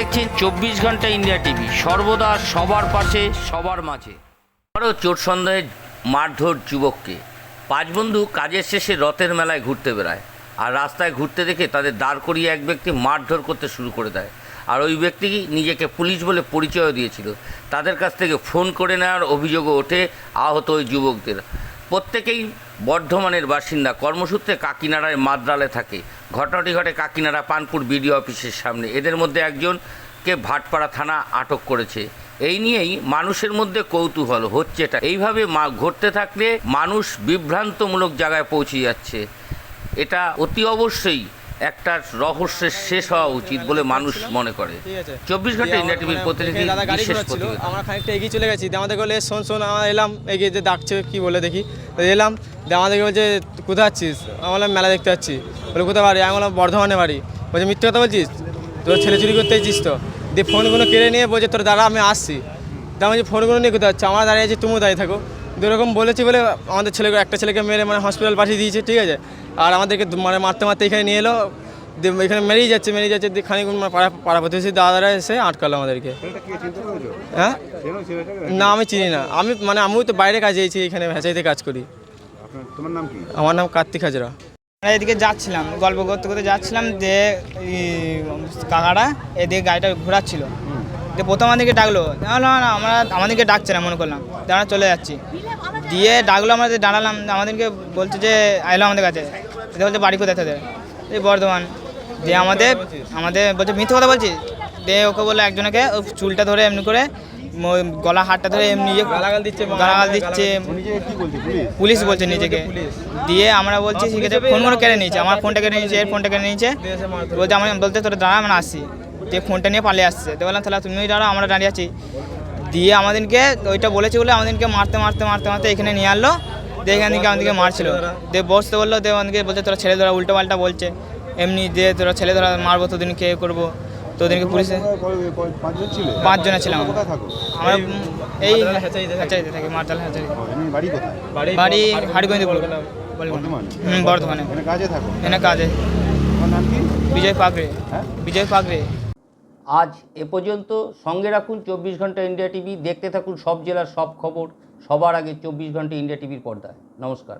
দেখছেন চব্বিশ ঘণ্টা ইন্ডিয়া টিভি। সর্বদা সবার পাশে, সবার মাঝে। আরও চোট সন্দেহে মারধর যুবককে। পাঁচ বন্ধু কাজের শেষে রথের মেলায় ঘুরতে বেড়ায়। আর রাস্তায় ঘুরতে দেখে তাদের দাঁড় করিয়ে এক ব্যক্তি মারধর করতে শুরু করে দেয়। আর ওই ব্যক্তি নিজেকে পুলিশ বলে পরিচয় দিয়েছিল। তাদের কাছ থেকে ফোন করে নেওয়ার অভিযোগও ওঠে আহত ওই যুবকদের। প্রত্যেকেই বর্ধমানের বাসিন্দা। কর্মসূত্রে কাকিনাড়ায় মাদ্রালে থাকে। ঘটনাটি ঘটে কাকিনাড়া পানপুর বিডিও অফিসের সামনে। এদের মধ্যে একজনকে ভাটপাড়া থানা আটক করেছে। এই নিয়েই মানুষের মধ্যে কৌতূহল হচ্ছে এটা এইভাবে মা ঘটতে থাকলে মানুষ বিভ্রান্তমূলক জায়গায় পৌঁছে যাচ্ছে। এটা অতি অবশ্যই একটা রহস্যের শেষ হওয়া উচিত বলে মানুষ মনে করে। চব্বিশ ঘণ্টা ইন্ডিয়া টিভির প্রতিনিধি দাদা গাড়ি বিশেষ আমরা খানিকটা এগিয়ে চলে গেছি। আমাদের বলে শোন শোন আমরা এলাম। এগিয়ে যে ডাকছে কি বলে দেখি। এলাম। আমাদেরকে বলছে "তুই কোথায় যাচ্ছিস আমি বললাম মেলা দেখতে যাচ্ছি। বলে কোথায় বাড়ি? আমি বললাম বর্ধমানে বাড়ি। বলছে মিথ্যে কথা বলছিস? তোর ছেলে চুরি করতে এসেছিস তো? দিয়ে ফোনগুলো কেড়ে নিয়ে বলছে তোর দাদা আমি আসছি। তা আমি বলছি ফোনগুলো নিয়ে কোথায় যাচ্ছে? আমরা দাঁড়িয়ে আছে তুমিও দাঁড়িয়ে থাকো। দিয়ে এরকম বলেছি বলে আমাদের ছেলেকে একটা ছেলেকে মেরে মানে হসপিটাল পাঠিয়ে দিয়েছে ঠিক আছে? আর আমাদেরকে মানে মারতে মারতে এখানে নিয়ে এলো। দিয়ে এখানে মেরেই যাচ্ছে মেরেই যাচ্ছে। দিয়ে খানিক মানে পাড়া পাড়া প্রতিবেশী দাদারা এসে আটকালো আমাদেরকে। হ্যাঁ? না আমি চিনি না। আমি মানে আমিও তো বাইরে কাজে এসেছি এখানে ভেসাইতে কাজ করি। আমার নাম কার্তিক হাজরা। আমরা এদিকে যাচ্ছিলাম, গল্প করতে করতে যাচ্ছিলাম যে কাকারা এদিকে গাড়িটা ঘোরাচ্ছিল। যে প্রথম আমাদেরকে ডাকলো, না আমরা আমাদেরকে ডাকছে না, মনে করলাম। আমরা চলে যাচ্ছি। দিয়ে ডাকলো আমাদের, দাঁড়ালাম, আমাদেরকে বলছে যে, আইলো আমাদের কাছে। দিয়ে বলছে, বাড়ি কোথায় তাদের? এই বর্ধমান। দিয়ে আমাদের আমাদের বলছে, মিথ্যে কথা বলছি দিয়ে ওকে বলল একজনকে চুলটা ধরে এমনি করে গলা হাতটা ধরে এমনি গালাগাল দিচ্ছে, গালাগাল দিচ্ছে। Police police? বলছে নিজেকে। দিয়ে আমরা বলছি ঠিক আছে ফোনগুলো কেড়ে নিয়েছে আমার ফোনটা কেড়ে নিয়েছে এর ফোনটা কেড়ে নিয়েছে। বলতে আমি বলতে তোরা দাঁড়া আমরা আসছি দিয়ে ফোনটা নিয়ে পালিয়ে আসছে। তো বললাম তাহলে তুমিও দাঁড়া আমরা দাঁড়িয়ে আছি। দিয়ে আমাদেরকে ওইটা বলেছে বলে আমাদেরকে মারতে মারতে মারতে মারতে এখানে নিয়ে আনলো দিয়ে এখান থেকে আমাদেরকে মারছিল। দিয়ে বসতে বলল দিয়ে আমাদেরকে বলছে তোরা ছেলে ধরা উল্টো পাল্টা বলছে। এমনি দিয়ে তোরা ছেলে ধরা মারবো তোদিন কে করব। তোদেরকে পুলিশে তোমরা ক- ক- পাঁচজন ছিলে? পাঁচজনে ছিলাম আমরা। এই মাতালা থাকি। থাকি হ্যাচারি বাড়ি কোথায়? বাড়ি হাড়গোবিন্দপুর বর্ধমানে? বর্ধমানে। কাজে থাকো? এনে কাজে। বিজয় পাগড়ে। হ্যাঁ? বিজয় পাগড়ে। আজ এ পর্যন্ত সঙ্গে রাখুন চব্বিশ ঘণ্টা ইন্ডিয়া টিভি। দেখতে থাকুন সব জেলার সব খবর। সবার আগে চব্বিশ ঘণ্টা ইন্ডিয়া টিভির পর্দায়। নমস্কার।